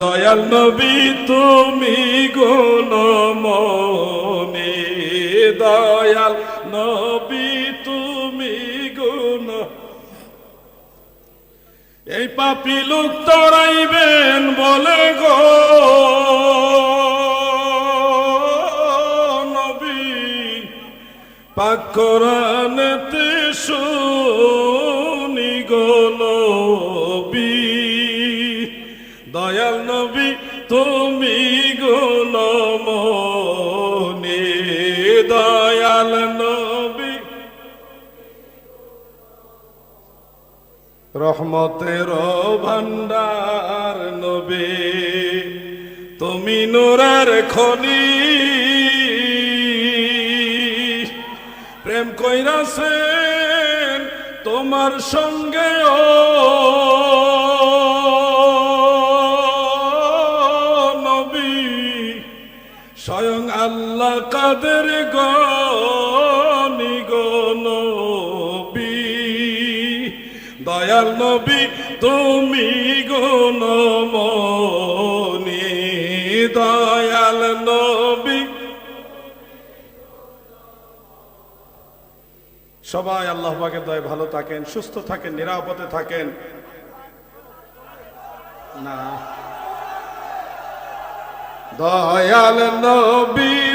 দয়াল নবী, তুমি গুণমনি দয়াল নবী, তুমি গুণ। এই পাপি লোক তরাইবেন বলে গো। নবী, পাক কোরআনেতে দয়াল নবী, তুমি গুণমনি দয়াল নবী। রহমতের ভান্ডার নবী, তুমি নূরের খনি। প্রেম কইরাছেন তোমার সঙ্গে ও স্বয়ং আল্লাহ কাদের গনি দয়াল নবী, তুমি গুণমনি দয়াল নবী। সবাই আল্লাহ পাকের দয় ভালো থাকেন, সুস্থ থাকেন, নিরাপদে থাকেন। না। দয়াল নবী।